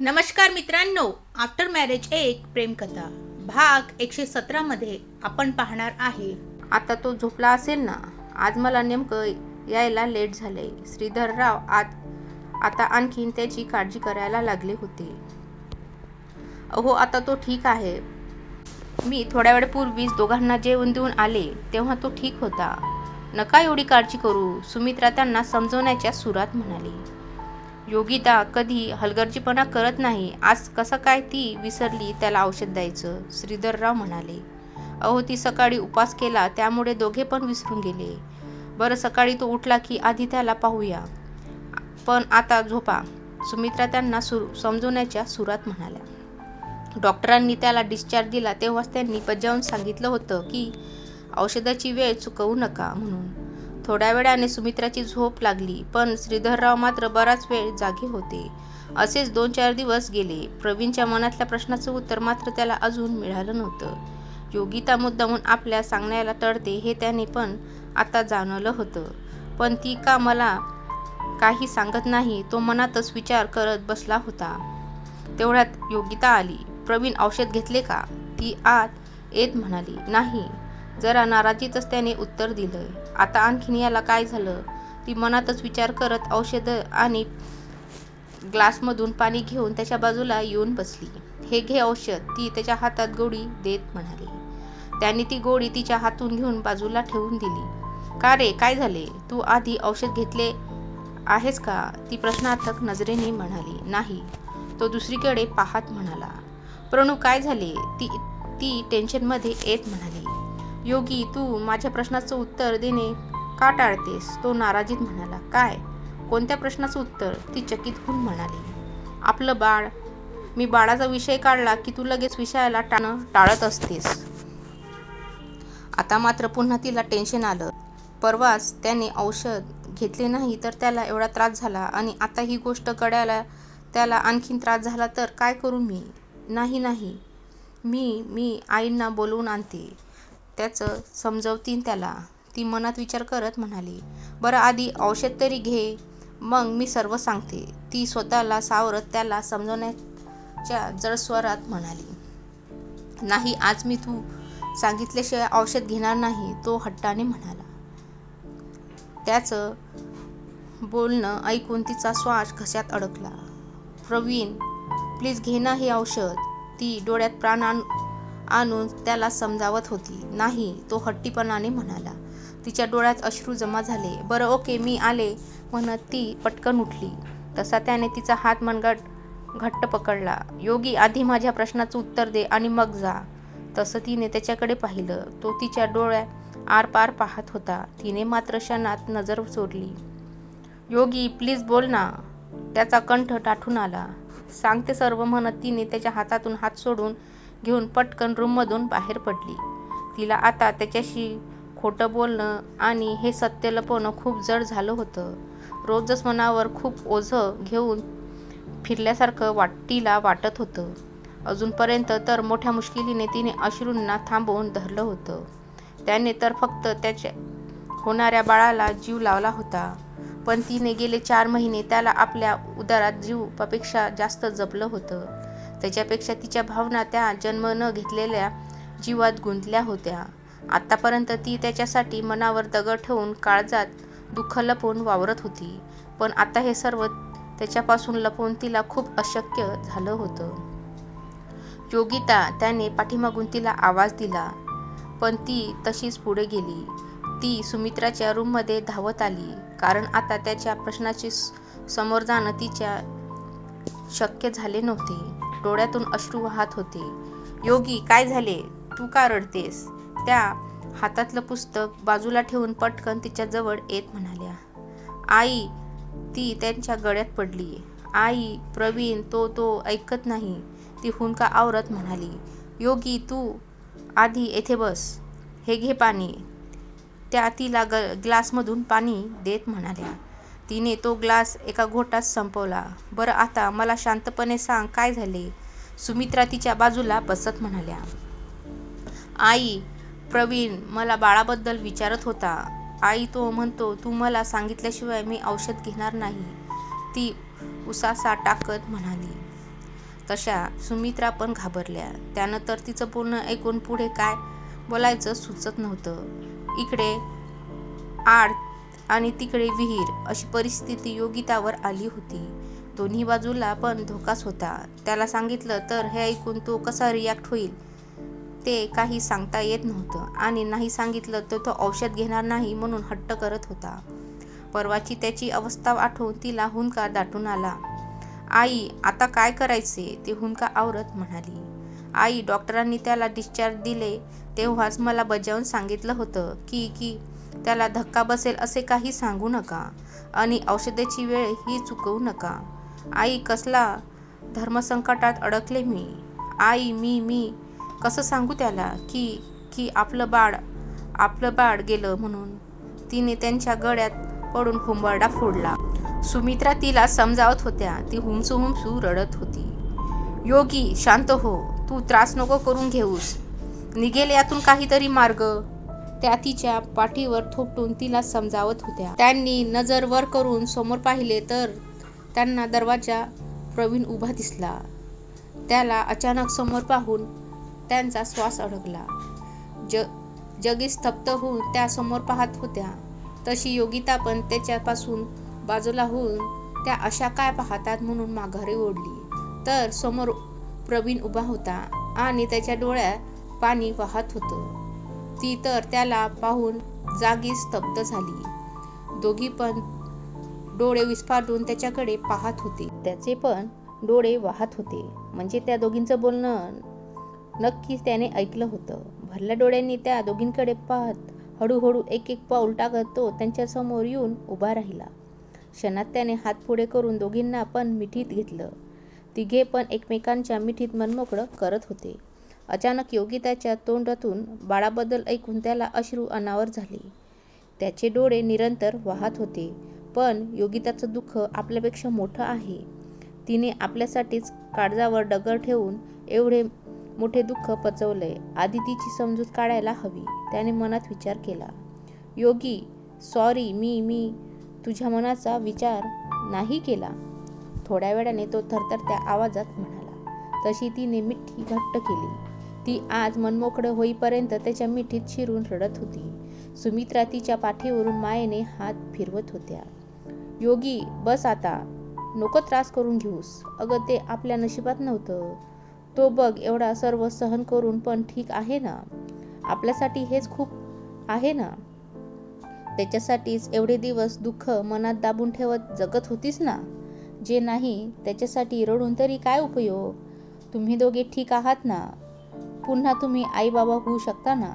नमस्कार मित्रांनो after marriage एक प्रेमकथा. भाग एकशे सतरामध्ये आपण पाहणार आहे. आता तो झोपला असेल ना? आज मला नेमकं यायला लेट झाले श्रीधरराव आत आता आणखीन त्याची काळजी करायला लागले होते. अहो आता तो ठीक आहे. मी थोड्या वेळपूर्वीच दोघांना जेवण देऊन आले तेव्हा तो ठीक होता. नका एवढी काळजी करू. सुमित्रा त्यांना समजवण्याच्या सुरात म्हणाली. योगिता कधी हलगर्जीपणा करत नाही आज कसं काय ती विसरली त्याला औषध द्यायचं? श्रीधरराव म्हणाले. अहो ती सकाळी उपास केला त्यामुळे दोघे पण विसरून गेले. बरं सकाळी तो उठला की आधी त्याला पाहूया. पण आता झोपा. सुमित्रा त्यांना सुर समजवण्याच्या सुरात म्हणाल्या. डॉक्टरांनी त्याला डिस्चार्ज दिला तेव्हाच त्यांनी बजावून सांगितलं होतं की औषधाची वेळ चुकवू नका म्हणून. थोड्या वेळाने सुमित्राची झोप लागली पण श्रीधरराव मात्र बराच वेळ जागे होते. असेच दोन चार दिवस गेले. प्रवीणच्या मनातल्या प्रश्नाचं उत्तर मात्र त्याला अजून मिळालं नव्हतं. योगिता मुद्दामून आपल्या सांगण्याला टळते हे त्याने पण आता जाणवलं होतं. पण ती का मला काही सांगत नाही तो मनातच विचार करत बसला होता. तेवढ्यात योगिता आली. प्रवीण औषध घेतले का? ती आत येत म्हणाली. नाही. जरा नाराजीतच त्याने उत्तर दिलं. आता आणखीन याला काय झालं? ती मनातच विचार करत औषधं आणि ग्लासमधून पाणी घेऊन त्याच्या बाजूला येऊन बसली. हे घे औषध ती त्याच्या हातात गोळी देत म्हणाली. त्याने ती गोळी तिच्या हातून घेऊन बाजूला ठेवून दिली. का रे काय झाले? तू आधी औषध घेतले आहेस का? ती प्रश्नार्थक नजरेने म्हणाली. नाही. तो दुसरीकडे पाहत म्हणाला. प्रणू काय झाले? ती ती टेन्शनमध्ये येत म्हणाली. योगी तू माझ्या प्रश्नाचं उत्तर देणे का टाळतेस? तो नाराजीत म्हणाला काय? कोणत्या प्रश्नाचं उत्तर? ती चकित होऊन म्हणाली आपलं बाळ. मी बाळाचा विषय काढला की तू लगेच विषयाला टाळणं टाळत असतेस. आता मात्र पुन्हा तिला टेन्शन आलं. परवाच त्याने औषध घेतले नाही तर त्याला एवढा त्रास झाला आणि आता ही गोष्ट कळायला त्याला आणखीन त्रास झाला तर काय करू मी? नाही नाही. मी मी आईंना बोलवून आणते. त्याचं समजवतीन त्याला. ती मनात विचार करत म्हणाली बरं आधी औषध तरी घे. मग मी सर्व सांगते. ती स्वतःला सावरत त्याला समजवण्याच्या जडस्वरात म्हणाली नाही आज मी तू सांगितल्याशिवाय औषध घेणार नाही तो हट्टाने म्हणाला. त्याचं बोलणं ऐकून तिचा श्वास घशात अडकला. प्रवीण प्लीज घे ना हे औषध. ती डोळ्यात प्राण आण आणून त्याला समजावत होती. नाही तो हट्टीपणाने म्हणाला तिच्या डोळ्यात अश्रू जमा झाले. बरं ओके मी आले म्हणत ती पटकन उठली. तसा त्याने तिचा हात मनगट घट्ट पकडला. योगी आधी माझ्या प्रश्नाचं उत्तर दे आणि मग जा. तसं तिने त्याच्याकडे पाहिलं. तो तिच्या डोळ्यात आरपार पाहत होता. तिने मात्र क्षणात नजर सोडली. योगी प्लीज बोल ना. त्याचा कंठ टाठून आला. सांगते सर्व म्हणत तिने त्याच्या हातातून हात सोडून घेऊन पटकन रूममधून बाहेर पडली. तिला आता त्याच्याशी खोटं बोलणं आणि हे सत्य लपवणं खूप जड झालं होतं. रोजच मनावर खूप ओझं घेऊन फिरल्यासारखं वाटीला वाटत होतं. अजूनपर्यंत तर मोठ्या मुश्किलीने तिने अश्रूंना थांबवून धरलं होतं. त्याने तर फक्त त्याच्या होणाऱ्या बाळाला जीव लावला होता. पण तिने गेले चार महिने त्याला आपल्या उदरात जीवापेक्षा जास्त जपलं होतं. त्याच्यापेक्षा तिच्या भावना त्या जन्म न घेतलेल्या जीवात गुंतल्या होत्या. आत्तापर्यंत ती त्याच्यासाठी मनावर दगड ठेवून काळजात दुःख लपवून वावरत होती. पण आता हे सर्व त्याच्यापासून लपवून तिला खूप अशक्य झालं होतं. योगिता त्याने पाठीमागून तिला आवाज दिला. पण ती तशीच पुढे गेली. ती सुमित्राच्या रूममध्ये धावत आली. कारण आता त्याच्या प्रश्नाची समोर जाणं तिच्या शक्य झाले नव्हते. डोळ्यातून अश्रू वाहत होते. योगी काय झाले? तू का रडतेस? त्या हातातलं पुस्तक बाजूला ठेवून पटकन तिच्याजवळ येत म्हणाल्या. आई ती त्यांच्या गळ्यात पडली. आई प्रवीण तो तो ऐकत नाही. ती हुंका आवरत म्हणाली योगी तू आधी येथे बस. हे घे पाणी. त्या तिला ग ग्लासमधून पाणी देत म्हणाल्या. तिने तो ग्लास एका घोटात संपवला. बरं आता मला शांतपणे सांग काय झाले? सुमित्रा तिच्या बाजूला बसत म्हणाल्या. आई प्रवीण मला बाळाबद्दल विचारत होता. आई तो म्हणतो तू मला सांगितल्याशिवाय मी औषध घेणार नाही. ती उसासा टाकत म्हणाली. तशा सुमित्रा पण घाबरल्या. त्यानं तर तिचं पूर्ण ऐकून पुढे काय बोलायचं सुचत नव्हतं. इकडे आड आणि तिकडे विहीर अशी परिस्थिती योगितावर आली होती. दोन्ही बाजूला पण धोकाच होता. त्याला सांगितलं तर हे ऐकून तो कसा रिॲक्ट होईल? ते काही सांगता येत नव्हतं आणि नाही सांगितलं तर तो औषध घेणार नाही म्हणून हट्ट करत होता. परवाची त्याची अवस्था आठवून तिला हुंका दाटून आला. आई आता काय करायचे? ते हुंका आवरत म्हणाली. आई डॉक्टरांनी त्याला डिस्चार्ज दिले तेव्हाच मला बजावून सांगितलं होतं की की त्याला धक्का बसेल असे काही सांगू नका आणि औषधाची वेळ ही चुकवू नका. आई कसला धर्मसंकटात अडकले मी. आई मी मी कसं सांगू त्याला की की आपलं बाळ आपलं बाळ गेलं म्हणून? तिने त्यांच्या गळ्यात पडून हुंबरडा फोडला. सुमित्रा तिला समजावत होत्या. ती हुमसू हुमसू रडत होती. योगी शांत हो. तू त्रास नको करून घेऊस. निघेल यातून काहीतरी मार्ग. त्या तिच्या पाठीवर थोपटून तिला समजावत होत्या. त्यांनी नजर वर करून समोर पाहिले तर त्यांना दरवाजा प्रवीण उभा दिसला. त्याला अचानक समोर पाहून त्यांचा श्वास अडकला. ज जगी स्तब्ध होऊन त्या समोर पाहत होत्या. तशी योगिता पण त्याच्यापासून बाजूला होऊन त्या अशा काय पाहतात म्हणून माघारी ओढली. तर समोर प्रवीण उभा होता आणि त्याच्या डोळ्यात पाणी वाहत होतं. ती तर त्याला पाहून जागी स्तब्ध झाली. दोघी पण डोळे विस्फारून त्याच्याकडे पाहत होते. त्याचे पण डोळे वाहत होते. म्हणजे त्या दोघींचं बोलणं नक्कीच त्याने ऐकलं होतं. भरल्या डोळ्यांनी त्या दोघींकडे पाहत हळूहळू एक एक पाऊल टाकत तो त्यांच्यासमोर येऊन उभा राहिला. क्षणात त्याने हात पुढे करून दोघींना पण मिठीत घेतलं. तिघे पण एकमेकांच्या मिठीत मनमोकळं करत होते. अचानक योगिताच्या तोंडातून बाळाबद्दल ऐकून त्याला अश्रू अनावर झाले. त्याचे डोळे निरंतर वाहत होते पण योगिताचं दुःख आपल्यापेक्षा मोठं आहे. तिने आपल्यासाठीच काळजावर डगर ठेवून एवढे मोठे दुःख पचवलंय आधी तिची समजूत काढायला हवी त्याने मनात विचार केला. योगी सॉरी मी मी तुझ्या मनाचा विचार नाही केला. थोड्या वेळाने तो थरथरत्या आवाजात म्हणाला. तशी तिने मिठी घट्ट केली. ती आज मनमोकळं होईपर्यंत त्याच्या मिठीत शिरून रडत होती. सुमित्रा तिच्या पाठीवरून मायेने हात फिरवत होत्या. योगी बस आता. नको त्रास करून घेऊस. अगं ते आपल्या नशिबात नव्हतं. तो बघ एवढा सर्व सहन करून पण ठीक आहे ना? आपल्यासाठी हेच खूप आहे ना? त्याच्यासाठीच एवढे दिवस दुःख मनात दाबून ठेवत जगत होतीस ना? जे नाही त्याच्यासाठी रडून तरी काय उपयोग? तुम्ही दोघे ठीक आहात ना? पुन्हा तुम्ही आई बाबा होऊ शकता ना?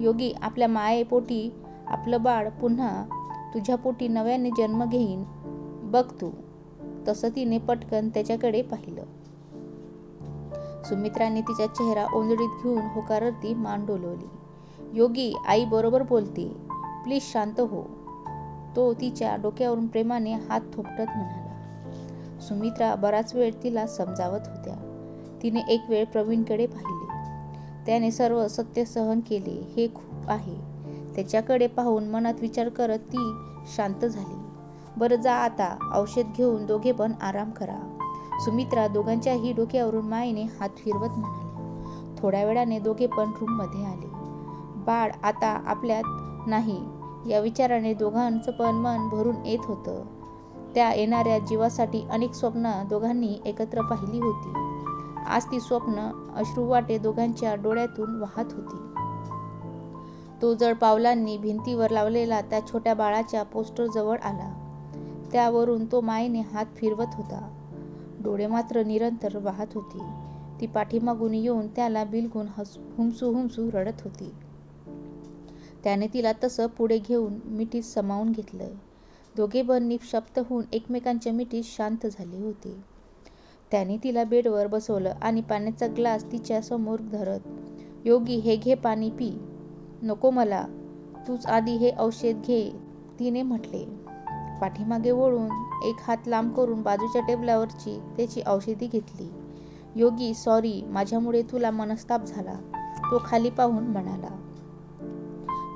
योगी आपल्या मायेपोटी आपलं बाळ पुन्हा तुझ्या पोटी नव्याने जन्म घेईन. बघ तू. तसं तिने पटकन त्याच्याकडे पाहिलं. सुमित्राने तिचा चेहरा ओंजळीत घेऊन होकारती मान डोलवली योगी आई बरोबर बोलते. प्लीज शांत हो. तो तिच्या डोक्यावरून प्रेमाने हात थोपटत म्हणाला. सुमित्रा बराच वेळ तिला समजावत होत्या. तिने एक वेळ प्रवीणकडे पाहिलं. त्याने सर्व सत्य सहन केले हे खूप आहे. त्याच्याकडे पाहून मनात विचार करत ती शांत झाली. बरं जा आता औषध घेऊन दोघे पण आराम करा. सुमित्रा दोघांच्याही डोक्यावरून मायेने हात फिरवत म्हणाली. थोड्या वेळाने दोघे पण रूममध्ये आले. बाळ आता आपल्यात नाही या विचाराने दोघांचं पण मन भरून येत होतं. त्या येणाऱ्या जीवासाठी अनेक स्वप्न दोघांनी एकत्र पाहिली होती. आज ती स्वप्न अश्रुवाटे दोघांच्या डोळ्यातून वाहत होती. तो जड पावलांनी भिंतीवर लावलेला त्या छोट्या बाळाच्या पोस्टर जवळ आला. त्यावरून तो मायेने हात फिरवत होता. डोळे मात्र निरंतर वाहत होती. ती पाठीमागून येऊन त्याला बिलगून हस हुमसू हुमसू रडत होती. त्याने तिला तसं पुढे घेऊन मिठीत समावून घेतलं दोघे पण निशब्द होऊन एकमेकांच्या मिठीत शांत झाले होते. त्याने तिला बेडवर बसवलं आणि पाण्याचा ग्लास तिच्या समोर धरत योगी हे घे पाणी पी. नको मला. तूच आधी हे औषध घे तिने म्हटले. पाठीमागे वळून एक हात लांब करून बाजूच्या टेबलावरची त्याची औषधी घेतली. योगी सॉरी माझ्यामुळे तुला मनस्ताप झाला तो खाली पाहून म्हणाला.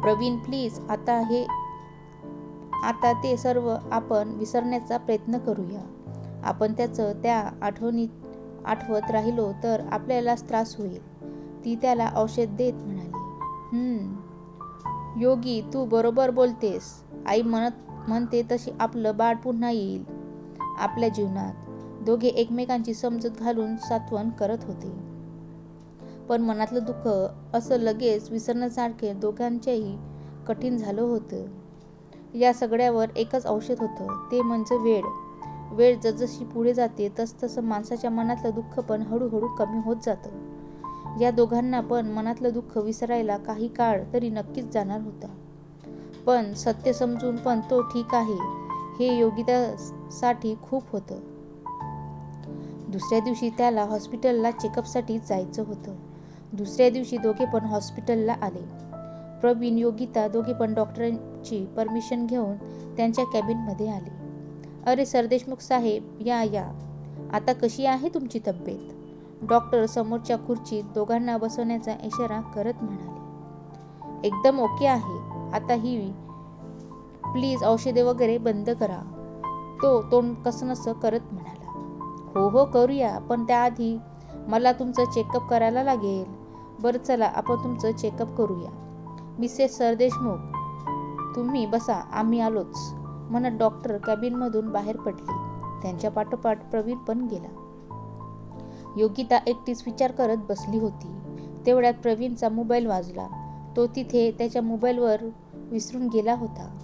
प्रवीण प्लीज आता हे आता ते सर्व आपण विसरण्याचा प्रयत्न करूया. आपण त्याचं त्या आठवणीत आठवत राहिलो तर आपल्यालाच त्रास होईल. ती त्याला औषध देत म्हणाली "हम्म योगी तू बरोबर बोलतेस. आई म्हणत म्हणते तशी आपलं बाळ पुन्हा येईल. आपल्या जीवनात दोघे एकमेकांची समजूत घालून सात्वन करत होते. पण मनातलं दुःख असं लगेच विसरण्यासारखे दोघांच्याही कठीण झालं होतं. या सगळ्यावर एकच औषध होतं ते म्हणजे वेळ. वेळ जसजशी पुढे जाते तसतसं माणसाच्या मनातलं दुःख पण हळूहळू कमी होत जातं. या दोघांना पण मनातलं दुःख विसरायला काही काळ तरी नक्कीच जाणार होता. पण सत्य समजून पण तो ठीक आहे हे योगितासाठी खूप होतं. दुसऱ्या दिवशी त्याला हॉस्पिटलला चेकअपसाठी जायचं होतं. दुसऱ्या दिवशी दोघे पण हॉस्पिटलला आले. प्रवीण योगिता दोघे पण डॉक्टरांची परमिशन घेऊन त्यांच्या कॅबिनमध्ये आले. अरे सरदेशमुख साहेब या या. आता कशी आहे तुमची तब्येत? डॉक्टर समोरच्या खुर्चीत दोघांना बसवण्याचा इशारा करत म्हणाले. एकदम ओके आहे. आता ही प्लीज औषधे वगैरे बंद करा. तो तोंड कसनसं करत म्हणाला. हो हो करूया पण त्याआधी मला तुमचं चेकअप करायला लागेल. बरं चला आपण तुमचं चेकअप करूया. मिसेस सरदेशमुख तुम्ही बसा आम्ही आलोच. म्हणत डॉक्टर कॅबिनमधून बाहेर पडले. त्यांच्या पाठोपाठ प्रवीण पण गेला. योगिता एकटीच विचार करत बसली होती. तेवढ्यात प्रवीणचा मोबाईल वाजला. तो तिथे त्याच्या मोबाईलवर विसरून गेला होता.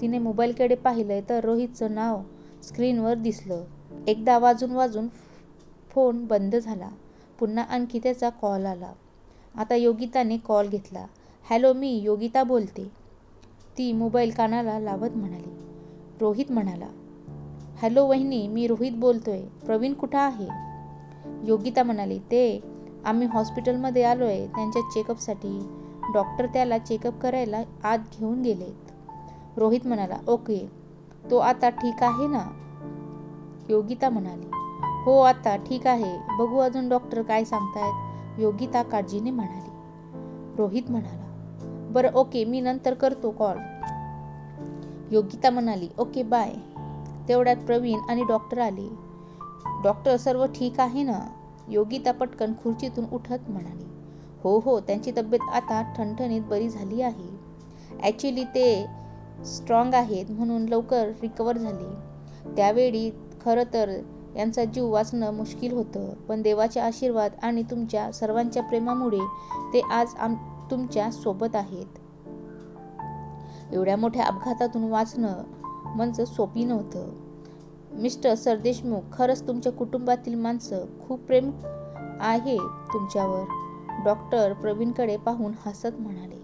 तिने मोबाईलकडे पाहिलं तर रोहितचं नाव स्क्रीनवर दिसलं. एकदा वाजून वाजून फोन बंद झाला. पुन्हा आणखी त्याचा कॉल आला. आता योगिताने कॉल घेतला. हॅलो मी योगिता बोलते. ती मोबाईल कानाला लावत म्हणाली. रोहित म्हणाला हॅलो वहिनी मी रोहित बोलतोय. प्रवीण कुठं आहे? योगिता म्हणाली ते आम्ही हॉस्पिटलमध्ये आलो आहे त्यांच्या चेकअपसाठी डॉक्टर त्याला चेकअप करायला आत घेऊन गेलेत. रोहित म्हणाला ओके. तो आता ठीक आहे ना? योगिता म्हणाली हो आता ठीक आहे. बघू अजून डॉक्टर काय सांगतायत. योगिता काळजीने म्हणाली. रोहित म्हणाला बरं ओके. मी नंतर करतो कॉल. योगिता म्हणाली ओके बाय. तेवढ्यात प्रवीण आणि डॉक्टर आले. डॉक्टर सर्व ठीक आहे ना? योगिता पटकन खुर्चीतून उठत म्हणाली. हो हो त्यांची तब्येत आता ठणठणीत बरी झाली आहे. ॲक्च्युली ते स्ट्रॉंग आहेत म्हणून लवकर रिकवर झाले. त्यावेळी खरं तर यांचा जीव वाचणं मुश्किल होतं पण देवाचे आशीर्वाद आणि तुमच्या सर्वांच्या प्रेमामुळे ते आज आम तुमच्यासोबत आहेत. एवढ्या मोठ्या अपघातातून वाचणं म्हणजे सोपी नव्हतं. मिस्टर सरदेशमुख खरंच तुमच्या कुटुंबातील माणसं खूप प्रेम आहे तुमच्यावर. डॉक्टर प्रवीणकडे पाहून हसत म्हणाले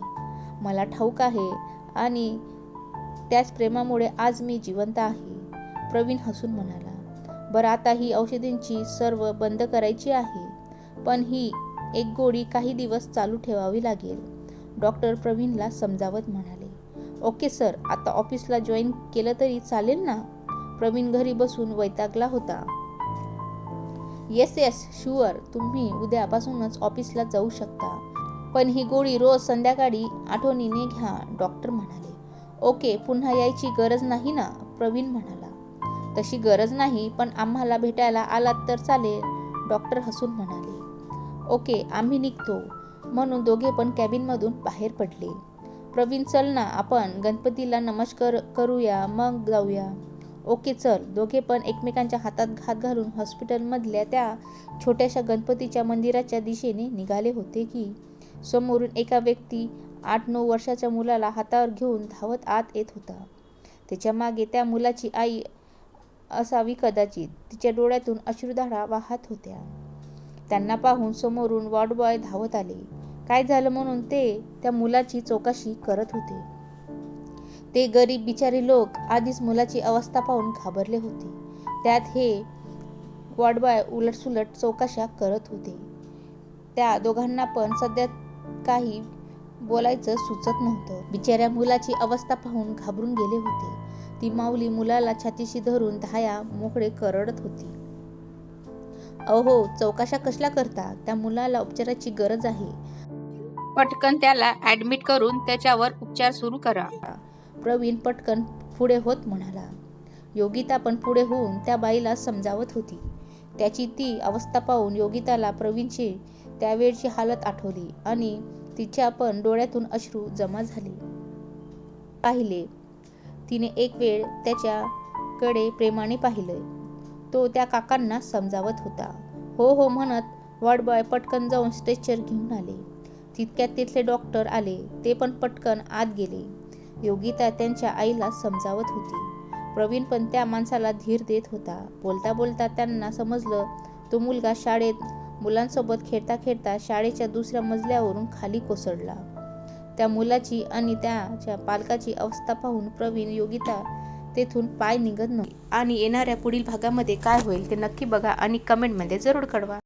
मला ठाऊक आहे आणि त्याच प्रेमामुळे आज मी जिवंत आहे. प्रवीण हसून म्हणाला बरं आता ही औषधींची सर्व बंद करायची आहे पण ही एक गोळी काही दिवस चालू ठेवावी लागेल. डॉक्टर प्रवीणला समजावत म्हणाले ओके सर आता ऑफिसला जॉईन केलं तरी चालेल ना? प्रवीण घरी बसून वैतागला होता. येस येस शुअर तुम्ही उद्यापासूनच ऑफिसला जाऊ शकता. पण ही गोळी रोज संध्याकाळी आठवणीने घ्या डॉक्टर म्हणाले. ओके पुन्हा यायची गरज नाही ना? प्रवीण म्हणाला. तशी गरज नाही पण आम्हाला भेटायला आलात तर चालेल डॉक्टर हसून म्हणाले. ओके आम्ही निघतो. म्हणून दोघे पण कॅबिनमधून बाहेर पडले. प्रवीण चल ना आपण गणपतीला नमस्कार करूया मग जाऊया. ओके चल. दोघे पण एकमेकांच्या हातात हात घालून हॉस्पिटलमधल्या त्या छोट्याशा गणपतीच्या मंदिराच्या दिशेने निघाले होते की. समोरून एका व्यक्ती आठ नऊ वर्षाच्या मुलाला हातावर घेऊन धावत आत येत होता. त्याच्यामागे त्या मुलाची आई असावी कदाचित. तिच्या डोळ्यातून अश्रुधारा वाहत होत्या. त्यांना पाहून समोरून वॉर्डबॉय धावत आले. काय झालं म्हणून ते त्या मुलाची चौकशी करत होते. ते गरीब बिचारी लोक आधीच मुलाची अवस्था पाहून घाबरले होते. त्यात हे वाडबाय उलटसुलट चौकशा करत होते. त्या दोघांना पण सध्या काही बोलायचं सुचत नव्हतं. बिचाऱ्या मुलाची अवस्था पाहून घाबरून गेले होते. ती माऊली मुलाला छातीशी धरून धाया मोकळे करडत होती. अहो चौकाशा कसल्या करता? त्या मुलाला उपचाराची गरज आहे. पटकन त्याला ऍडमिट करून त्याच्यावर उपचार सुरू करा. प्रवीण पटकन पुढे होत म्हणाला. योगिता पण पुढे होऊन त्या बाईला समजावत होती. त्याची ती अवस्था पाहून योगिताला प्रवीणची त्यावेळची हालत आठवली आणि तिच्या पण डोळ्यातून अश्रू जमा झाले. पाहिले. तिने एक वेळ त्याच्याकडे प्रेमाने पाहिलं तो त्या काकांना समजावत होता. हो हो म्हणत वॉर्डबॉय पटकन जाऊन स्ट्रेचर घेऊन आले. तितक्यात तिथले डॉक्टर आले ते पण पटकन आत गेले. योगिता त्यांच्या आईला समजावत होती. प्रवीण पण त्या माणसाला धीर देत होता. बोलता बोलता त्यांना समजलं तो मुलगा शाळेत मुलांसोबत खेळता खेळता शाळेच्या दुसऱ्या मजल्यावरून खाली कोसळला. त्या मुलाची आणि त्याच्या पालकाची अवस्था पाहून प्रवीण योगिता तेथून पाय निघत नव्हती. आणि येणाऱ्या पुढील भागामध्ये काय होईल ते नक्की बघा आणि कमेंटमध्ये जरूर कळवा.